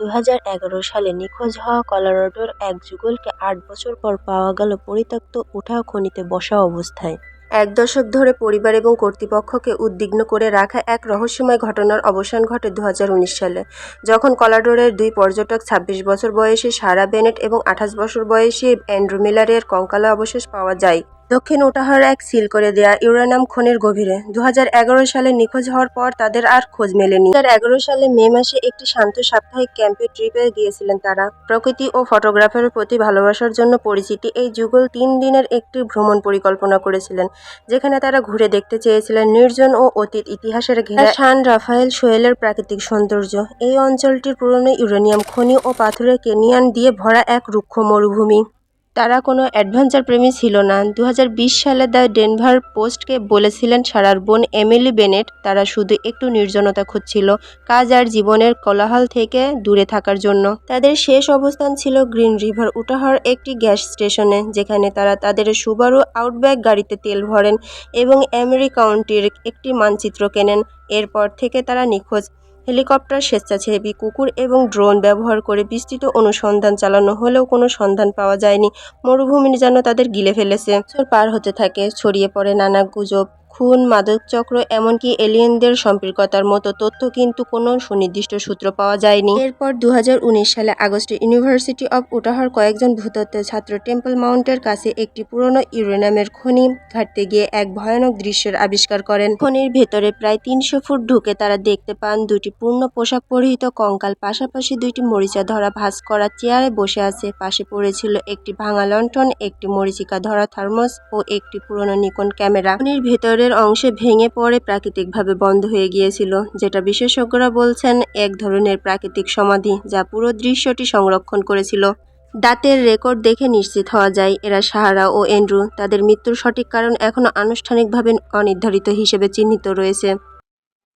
দু হাজার এগারো সালে নিখোঁজ হওয়া কলোরাডোর এক যুগলকে আট বছর পর পাওয়া গেল পরিত্যক্ত উঠাও খনিতে বসা অবস্থায়। এক দশক ধরে পরিবার এবং কর্তৃপক্ষকে উদ্বিগ্ন করে রাখা এক রহস্যময় ঘটনার অবসান ঘটে দু হাজার উনিশ সালে, যখন কলাডোরের দুই পর্যটক ২৬ বছর বয়সী সারা বেনেট এবং আঠাশ বছর বয়সী অ্যান্ড্রু মিলারের কঙ্কালা অবশেষ পাওয়া যায়। দক্ষিণ ওটাহার এক সিল করে দেয়া ইউরেনাম খনির গভীরে। দু হাজার এগারো সালে নিখোঁজ হওয়ার পর তাদের আর খোঁজ মেলেনি। দু হাজার এগারো সালে মে মাসে একটি শান্ত সাপ্তাহিক ক্যাম্পে ট্রিপে গিয়েছিলেন তারা। প্রকৃতি ও ফটোগ্রাফারের প্রতি ভালোবাসার জন্য পরিচিতি এই যুগল তিন দিনের একটি ভ্রমণ পরিকল্পনা করেছিলেন, যেখানে তারা ঘুরে দেখতে চেয়েছিলেন নির্জন ও অতীত ইতিহাসের ঘেরা সান রাফায়েল সোয়েলের প্রাকৃতিক সৌন্দর্য। এই অঞ্চলটির পুরনো ইউরেনিয়াম খনি ও পাথরের কেনিয়ান দিয়ে ভরা এক রুক্ষ মরুভূমি। তারা কোনো অ্যাডভেঞ্চার প্রেমী ছিল না। দু হাজার বিশ সালে দ্য ডেনভার পোস্টকে বলেছিলেন, সারার বোন এমিলি বেনেট, তারা শুধু একটু নির্জনতা খুঁজছিল, কাজ আর জীবনের কোলাহল থেকে দূরে থাকার জন্য। তাদের শেষ অবস্থান ছিল গ্রিন রিভার উটাহার একটি গ্যাস স্টেশনে, যেখানে তারা তাদের সুবারু আউটব্যাক গাড়িতে তেল ভরেন এবং অ্যামেরি কাউন্টির একটি মানচিত্র কেনেন। এরপর থেকে তারা নিখোঁজ। হেলিকপ্টার, স্বেচ্ছাসেবী, কুকুর এবং ড্রোন ব্যবহার করে বিস্তৃত অনুসন্ধান চালানো হলেও কোনো সন্ধান পাওয়া যায়নি। মরুভূমি যেন তাদের গিলে ফেলেছে। পার হতে থাকে, ছড়িয়ে পড়ে নানা গুজব। খুন, মাদকচক্র, এমনকি এলিয়েনদের সম্পর্কতার মতো তথ্য কিন্তু কোনো সুনির্দিষ্ট সূত্র পাওয়া যায়নি। এরপর দু হাজার উনিশ সালে আগস্টে ইউনিভার্সিটি অব উটাহার কয়েকজন ভূতত্ত্বের ছাত্র টেম্পল মাউন্টের কাছে একটি পুরনো ইউরেনামের খনি ঘাটতে গিয়ে এক ভয়ানক দৃশ্যের আবিষ্কার করেন। খনির ভেতরে প্রায় তিনশো ফুট ঢুকে তারা দেখতে পান দুটি পূর্ণ পোশাক পরিহিত কঙ্কাল, পাশাপাশি দুইটি মরিচা ধরা ভাঁজ করা চেয়ারে বসে আছে। পাশে পড়েছিল একটি ভাঙা লণ্ঠন, একটি মরিচিকা ধরা থার্মোস ও একটি পুরনো নিকন ক্যামেরা। খনির ভেতরের অংশে ভেঙে পড়ে প্রাকৃতিকভাবে বন্ধ হয়ে গিয়েছিল, যেটা বিশেষজ্ঞরা বলছেন এক ধরনের প্রাকৃতিক সমাধি যা পুরো দৃশ্যটি সংরক্ষণ করেছিল। দাঁতের রেকর্ড দেখে নিশ্চিত হওয়া যায়, এরা সাহারা ও এন্ড্রু, তাদের মৃত্যুর সঠিক কারণ এখনও আনুষ্ঠানিকভাবে অনির্ধারিত হিসেবে চিহ্নিত রয়েছে।